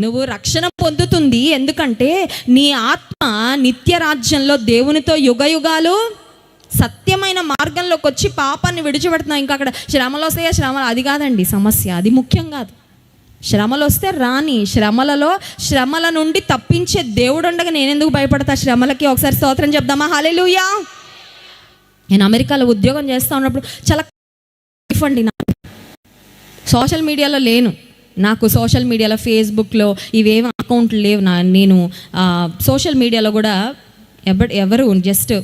నువ్వు రక్షణ పొందుతుంది. ఎందుకంటే నీ ఆత్మ నిత్య రాజ్యంలో దేవునితో యుగ యుగాలు సత్యమైన మార్గంలోకి వచ్చి పాపాన్ని విడిచిపెడుతున్నావు ఇంకా అక్కడ శ్రమలు వస్తాయా శ్రమలు అది కాదండి సమస్య. అది ముఖ్యం కాదు. శ్రమలు వస్తే రాని శ్రమలలో శ్రమల నుండి తప్పించే దేవుడు ఉండగా నేనెందుకు భయపడతా? శ్రమలకి ఒకసారి స్తోత్రం చెప్దామా? హాలేలుయా నేను అమెరికాలో ఉద్యోగం చేస్తూ ఉన్నప్పుడు చాలా life అండి నా సోషల్ మీడియాలో లేను. నాకు సోషల్ మీడియాలో ఫేస్బుక్లో ఇవేం అకౌంట్లు లేవు. నా నేను సోషల్ మీడియాలో కూడా ఎవరు ఎవరు జస్ట్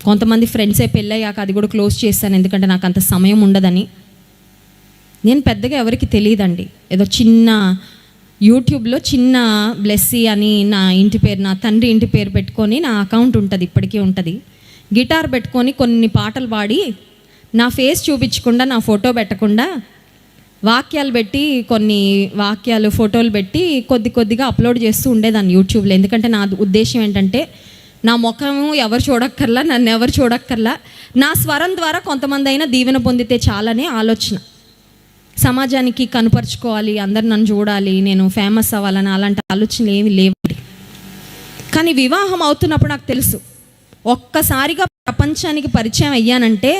కొంతమంది ఫ్రెండ్సే పెళ్ళయ్యాక అది కూడా క్లోజ్ చేస్తాను. ఎందుకంటే నాకు అంత సమయం ఉండదని. నేను పెద్దగా ఎవరికి తెలియదండి. ఏదో చిన్న యూట్యూబ్లో చిన్న బ్లెస్సీ అని నా ఇంటి పేరు నా తండ్రి ఇంటి పేరు పెట్టుకొని నా అకౌంట్ ఉంటుంది ఇప్పటికీ ఉంటుంది. గిటార్ పెట్టుకొని కొన్ని పాటలు పాడి నా ఫేస్ చూపించకుండా నా ఫోటో పెట్టకుండా వాక్యాలు పెట్టి కొన్ని వాక్యాలు ఫోటోలు పెట్టి కొద్ది కొద్దిగా అప్లోడ్ చేస్తూ ఉండేదాన్ని యూట్యూబ్లో. ఎందుకంటే నా ఉద్దేశం ఏంటంటే నా ముఖము ఎవరు చూడక్కర్లా నన్ను ఎవరు చూడక్కర్లా నా స్వరం ద్వారా కొంతమంది అయినా దీవెన పొందితే చాలనే ఆలోచన. సమాజానికి కనుపరుచుకోవాలి అందరు నన్ను చూడాలి నేను ఫేమస్ అవ్వాలని అలాంటి ఆలోచనలు ఏమి లేవండి. కానీ వివాహం అవుతున్నప్పుడు నాకు తెలుసు ఒక్కసారిగా ప్రపంచానికి పరిచయం అయ్యానంటే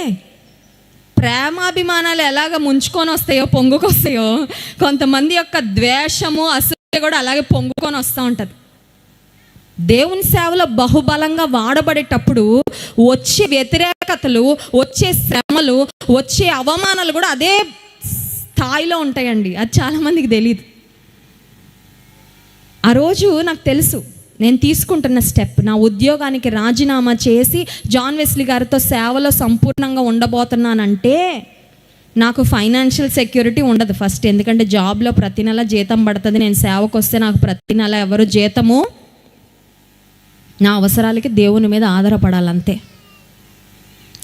ప్రేమాభిమానాలు ఎలాగ ముంచుకొని వస్తాయో పొంగుకొస్తాయో కొంతమంది యొక్క ద్వేషము అసూయ కూడా అలాగే పొంగుకొని వస్తూ ఉంటుంది. దేవుని సేవలో బహుబలంగా వాడబడేటప్పుడు వచ్చే వ్యతిరేకతలు వచ్చే శ్రమలు వచ్చే అవమానాలు కూడా అదే స్థాయిలో ఉంటాయండి. అది చాలామందికి తెలియదు ఆ రోజు నాకు తెలుసు. నేను తీసుకుంటున్న స్టెప్ నా ఉద్యోగానికి రాజీనామా చేసి జాన్ వెస్లీ గారితో సేవలో సంపూర్ణంగా ఉండబోతున్నానంటే నాకు ఫైనాన్షియల్ సెక్యూరిటీ ఉండదు ఫస్ట్ ఎందుకంటే జాబ్లో ప్రతి నెల జీతం పడుతుంది. నేను సేవకు వస్తే నాకు ప్రతి నెల ఎవరు జీతము? నా అవసరాలకి దేవుని మీద ఆధారపడాలంతే.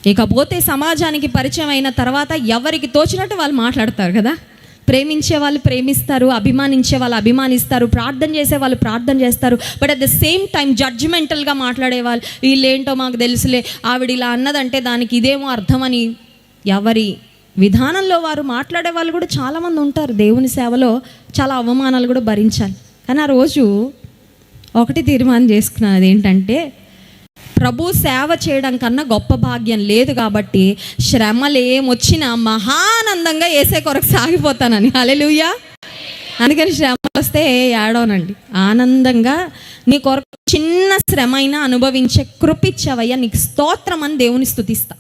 ఇకపోతే సమాజానికి పరిచయం అయిన తర్వాత ఎవరికి తోచినట్టు వాళ్ళు మాట్లాడతారు కదా? ప్రేమించే వాళ్ళు ప్రేమిస్తారు అభిమానించే వాళ్ళు అభిమానిస్తారు ప్రార్థన చేసే వాళ్ళు ప్రార్థన చేస్తారు. But at the same time జడ్జిమెంటల్గా మాట్లాడే వాళ్ళు వీళ్ళేంటో మాకు తెలుసులే ఆవిడ ఇలా అన్నదంటే దానికి ఇదేమో అర్థమని ఎవరి విధానంలో వారు మాట్లాడే వాళ్ళు కూడా చాలామంది ఉంటారు. దేవుని సేవలో చాలా అవమానాలు కూడా భరించాలి. కానీ ఆ రోజు ఒకటి తీర్మానం చేసుకున్నది ఏంటంటే ప్రభు సేవ చేయడం కన్నా గొప్ప భాగ్యం లేదు కాబట్టి శ్రమలు ఏమొచ్చినా మహానందంగా వేసే కొరకు సాగిపోతానని. అలెలుయ్యా అందుకని శ్రమ వస్తే ఏడోనండి ఆనందంగా నీ కొరకు చిన్న శ్రమ అయినా అనుభవించే కృపిచ్చవయ్యా నీకు స్తోత్రం అని దేవుని స్థుతిస్తా.